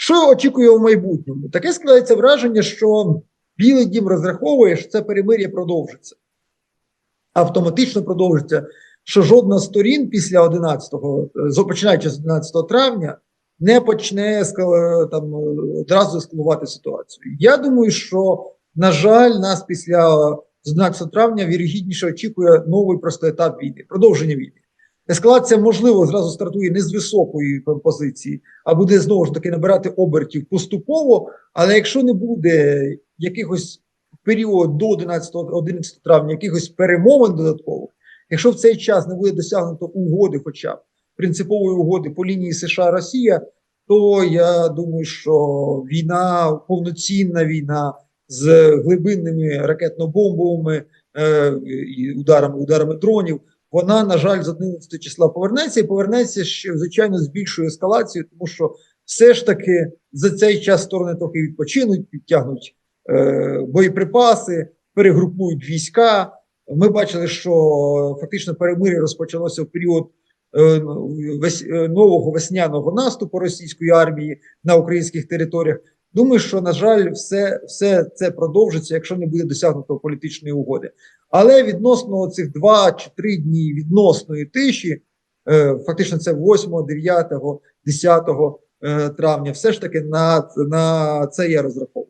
Що очікує в майбутньому? Таке складається враження, що Білий дім розраховує, що це перемир'я продовжиться. Автоматично продовжиться, що жодна з сторін після 11-го, е, починаючи з 11 травня, не почне там е, одразу ескалувати ситуацію. Я думаю, що, на жаль, нас після 11 травня вірогідніше очікує новий просто етап війни, продовження війни. Ескалація, можливо, зразу стартує не з високої позиції, а буде знову ж таки набирати обертів поступово. Але якщо не буде якихось період до 11, 11 травня, якихось перемовин додаткових, якщо в цей час не буде досягнуто угоди, хоча б принципової угоди по лінії США-Росія, то я думаю, що війна, повноцінна війна з глибинними ракетно-бомбовими е, ударами, ударами дронів, вона, на жаль, з 11 числа повернеться і повернеться ще, звичайно, з більшою ескалацією, тому що все ж таки за цей час сторони трохи відпочинуть, підтягнуть е, боєприпаси, перегрупують війська. Ми бачили, що фактично перемир'я розпочалося в період е, е, нового весняного наступу російської армії на українських територіях. Думаю, що на жаль, все, все це продовжиться, якщо не буде досягнуто політичної угоди. Але відносно цих два чи три дні відносної тиші, е, фактично це 8, 9, 10 е, травня, все ж таки на, на це я розраховую.